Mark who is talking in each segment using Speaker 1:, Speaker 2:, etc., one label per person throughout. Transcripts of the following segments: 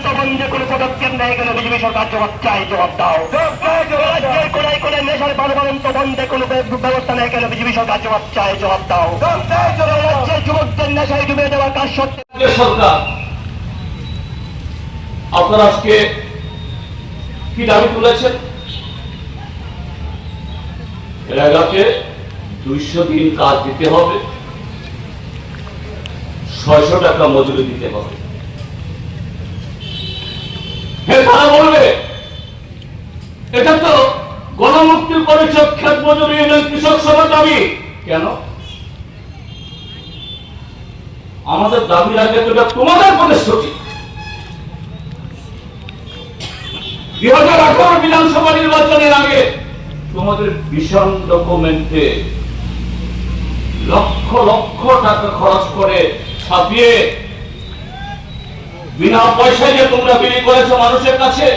Speaker 1: বন্ধে কোনো পদক্ষেপ নেয় কেন বিজেপি সরকার? জবাব চাই জবাব দাও। রাজ্যের কোনায় কোনায় নেশার বন্ধে কোনো ব্যবস্থা নেয় কেন বিজেপি সরকার? জবাব চাই জবাব দাও। রাজ্যের যুবকদের নেশায় ডুবে কাজ
Speaker 2: সরকার আপনারা আজকে কি দাবি তুলেছেন? এলাকাকে দুইশো দিন কাজ দিতে হবে ছয়শো টাকা মজুরি দিতে হবে। তারা বলবে, এটা তো গণমুক্তির পরিচয় ক্ষেত মজুরি এবং কৃষক সবার দাবি। কেন? আমাদের দাবির আগে তো তোমাদের প্রতিশ্রুতি। দুই হাজার আঠারো বিধানসভা নির্বাচনের আগে তোমাদের ভীষণ ডকুমেন্টে লক্ষ লক্ষ টাকা খরচ করে ছাপিয়ে বিনা পয়সায় যে তোমরা বিলি করেছ মানুষের কাছে,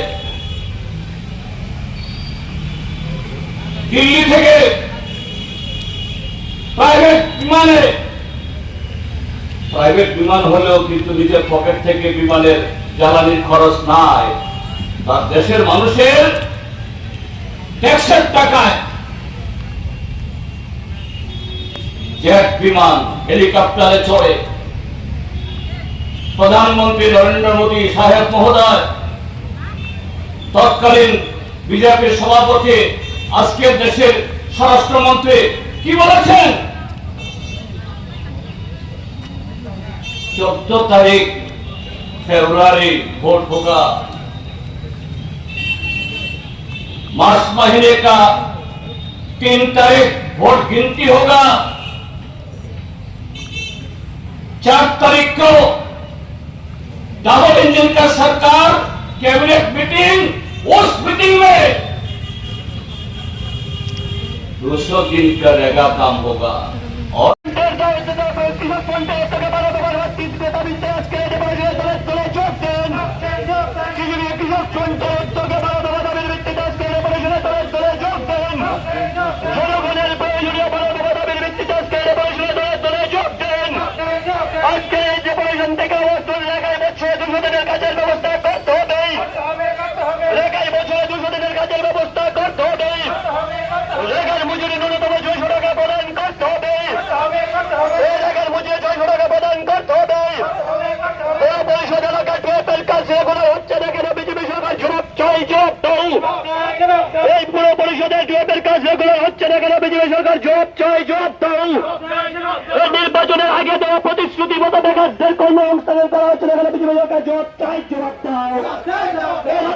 Speaker 2: দিল্লি থেকে প্রাইভেট বিমানে প্রাইভেট বিমান হলেও কিন্তু নিজের পকেট থেকে বিমানের জ্বালানির খরচ নাই। তার দেশের মানুষের ট্যাক্সের টাকায় জেট বিমান হেলিকপ্টারে চড়ে প্রধানমন্ত্রী নরেন্দ্র মোদী সাহেব মহোদয় তৎকালীন বিজেপির সভাপতি আজকের দেশের স্বরাষ্ট্রমন্ত্রী কি বলেছেন चौदह तारीख फरवरी वोट होगा मार्च महीने का तीन तारीख वोट गिनती होगा चार तारीख को डबल इंजन का सरकार कैबिनेट मीटिंग उस मीटिंग में दो सौ दिन का रहेगा काम होगा। और
Speaker 1: কাছে এগুলো হচ্ছে না কেন? বিজেপি সরকার জবাব চাই, জবাব দাও। এই পুরো পরিষদের ট্রেপের কাজ এগুলো হচ্ছে না কেন? বিজেপি সরকার জবাব চাই, জবাব দাও। এই নির্বাচনের আগে দেওয়া প্রতিশ্রুতি মতো বেকারদের কর্মসংস্থানের করা হচ্ছে না কেন? বিজেপি সরকার জবাব চাই, জবাব দাও।